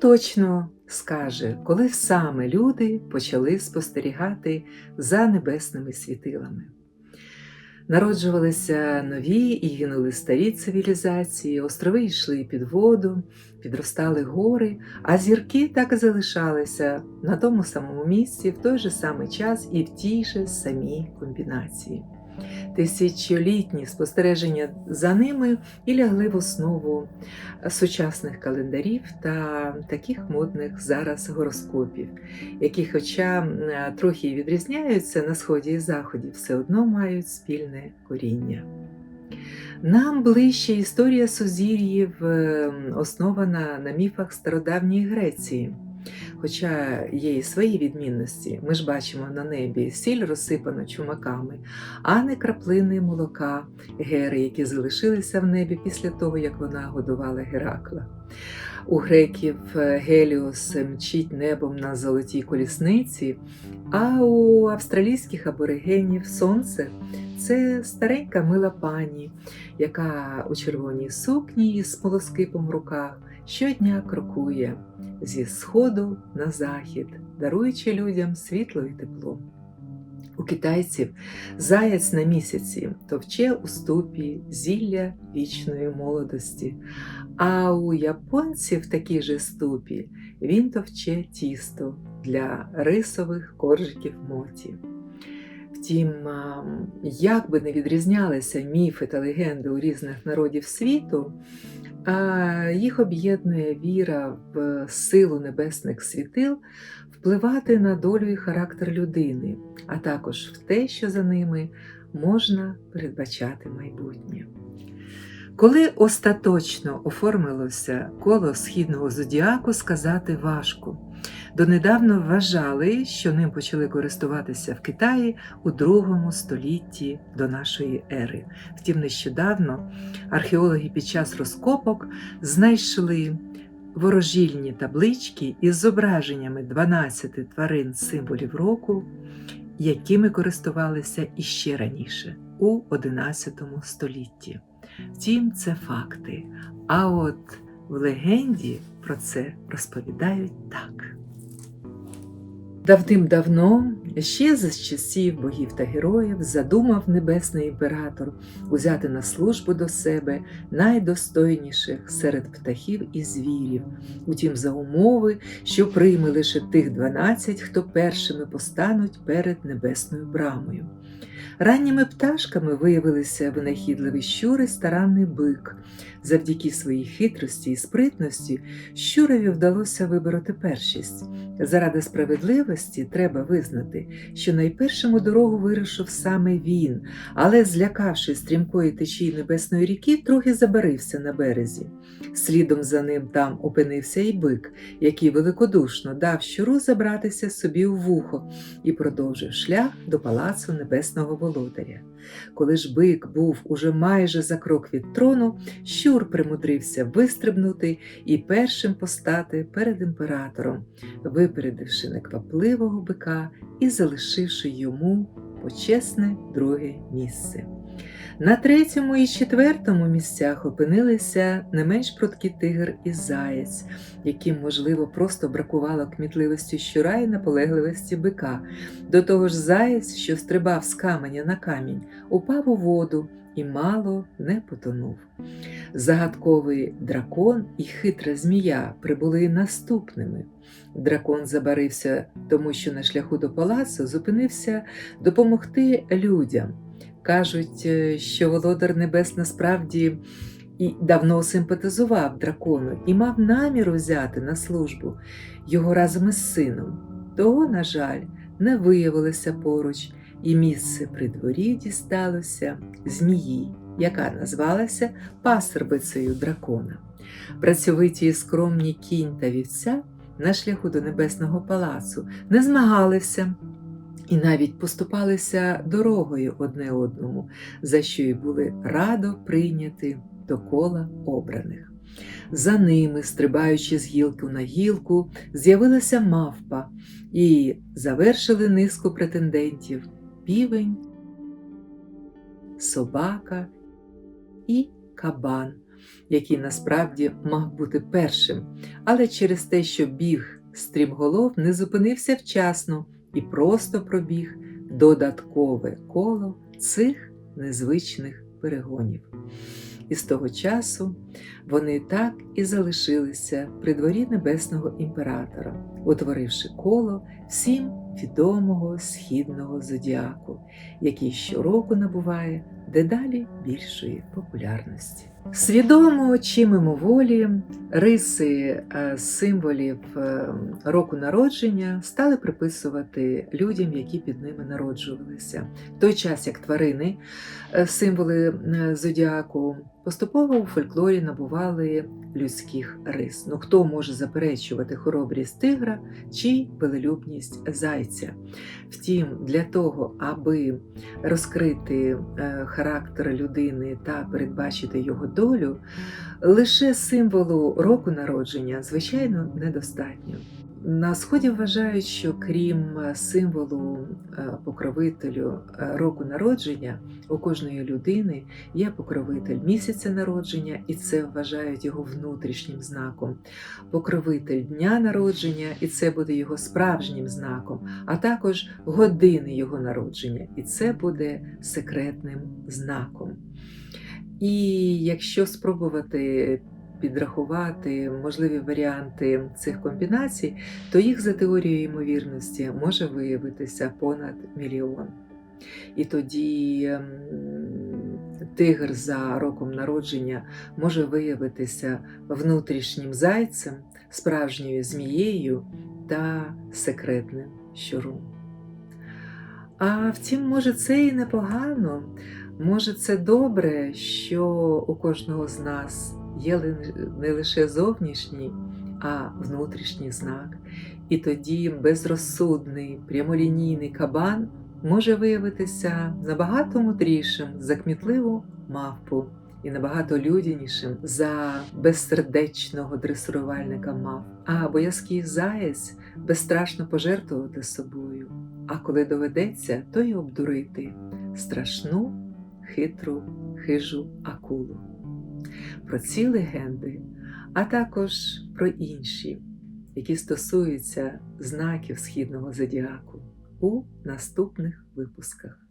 точно скаже, коли саме люди почали спостерігати за небесними світилами. Народжувалися нові і гинули старі цивілізації, острови йшли під воду, підростали гори, а зірки так і залишалися на тому самому місці в той же самий час і в тій же самій комбінації. Тисячолітні спостереження за ними і лягли в основу сучасних календарів та таких модних зараз гороскопів, які, хоча трохи відрізняються на сході і заході, все одно мають спільне коріння. Нам ближче історія сузір'їв основана на міфах стародавньої Греції. Хоча є і свої відмінності, ми ж бачимо на небі сіль розсипану чумаками, а не краплини молока гери, які залишилися в небі після того, як вона годувала Геракла. У греків Геліос мчить небом на золотій колісниці, а у австралійських аборигенів сонце це старенька мила пані, яка у червоній сукні з смолоскипом в руках щодня крокує зі сходу на захід, даруючи людям світло і тепло. У китайців заяць на місяці товче у ступі зілля вічної молодості, а у японців такій же ступі він товче тісто для рисових коржиків моті. Втім, як би не відрізнялися міфи та легенди у різних народів світу, їх об'єднує віра в силу небесних світил впливати на долю і характер людини, а також в те, що за ними можна передбачати майбутнє. Коли остаточно оформилося коло східного зодіаку, сказати важко. Донедавно вважали, що ним почали користуватися в Китаї у другому столітті до нашої ери. Втім, нещодавно археологи під час розкопок знайшли ворожільні таблички із зображеннями 12 тварин символів року, якими користувалися іще раніше, у XI столітті. Втім, це факти. А от в легенді про це розповідають так. Давним-давно, ще за часів богів та героїв, задумав небесний імператор узяти на службу до себе найдостойніших серед птахів і звірів, утім, за умови, що прийме лише тих дванадцять, хто першими постануть перед небесною брамою. Ранніми пташками виявилися винахідливий щур і старанний бик. Завдяки своїй хитрості і спритності щурові вдалося вибороти першість. Заради справедливості треба визнати, що найпершим у дорогу вирушив саме він, але, злякавшись стрімкої течії небесної ріки, трохи забарився на березі. Слідом за ним там опинився і бик, який великодушно дав щуру забратися собі у вухо і продовжив шлях до палацу небесного володаря. Коли ж бик був уже майже за крок від трону, щур примудрився вистрибнути і першим постати перед імператором, випередивши неквапливого бика і залишивши йому почесне друге місце. На третьому і четвертому місцях опинилися не менш прудкі тигр і заєць, яким, можливо, просто бракувало кмітливості щура і наполегливості бика. До того ж, заєць, що стрибав з каменя на камінь, упав у воду і мало не потонув. Загадковий дракон і хитра змія прибули наступними. Дракон забарився, тому що на шляху до палацу зупинився допомогти людям. Кажуть, е, що володар Небес насправді і давно симпатизував дракону і мав намір взяти на службу його разом із сином. Того, на жаль, не виявилося поруч, і місце при дворі дісталося змії, яка назвалася пасербицею дракона. Працьовиті і скромні кінь та вівця на шляху до небесного палацу не змагалися і навіть поступалися дорогою одне одному, за що й були радо прийняті до кола обраних. За ними, стрибаючи з гілки на гілку, з'явилася мавпа і завершили низку претендентів півень, собака і кабан, який насправді мав бути першим, але через те, що біг стрімголов не зупинився вчасно і просто пробіг додаткове коло цих незвичних перегонів. І з того часу вони так і залишилися при дворі небесного імператора, утворивши коло всім відомого східного зодіаку, який щороку набуває дедалі більшої популярності. Свідомо чи мимоволі риси е, символів е, року народження стали приписувати людям, які під ними народжувалися. В той час як тварини, е, символи зодіаку, поступово у фольклорі набували людських рис. Ну хто може заперечувати хоробрість тигра чи велелюбність зайця? Втім, для того, аби розкрити е, характер людини та передбачити його долю, лише символу року народження, звичайно, недостатньо. На сході вважають, що крім символу е, покровителю е, року народження, у кожної людини є покровитель місяця народження, і це вважають його внутрішнім знаком, покровитель дня народження, і це буде його справжнім знаком, а також години його народження, і це буде секретним знаком. І якщо спробувати підрахувати можливі варіанти цих комбінацій, то їх за теорією ймовірності може виявитися понад мільйон. І тоді ем, тигр за роком народження може виявитися внутрішнім зайцем, справжньою змією та секретним щуром. А втім, може, це і непогано. Може, це добре, що у кожного з нас є не лише зовнішній, а внутрішній знак. І тоді безрозсудний прямолінійний кабан може виявитися набагато мудрішим за кмітливу мавпу і набагато людянішим за безсердечного дресирувальника мав. А боязкий заєць безстрашно пожертвувати собою. А коли доведеться, то й обдурити страшну, хитру, хижу акулу. Про ці легенди, а також про інші, які стосуються знаків східного зодіаку у наступних випусках.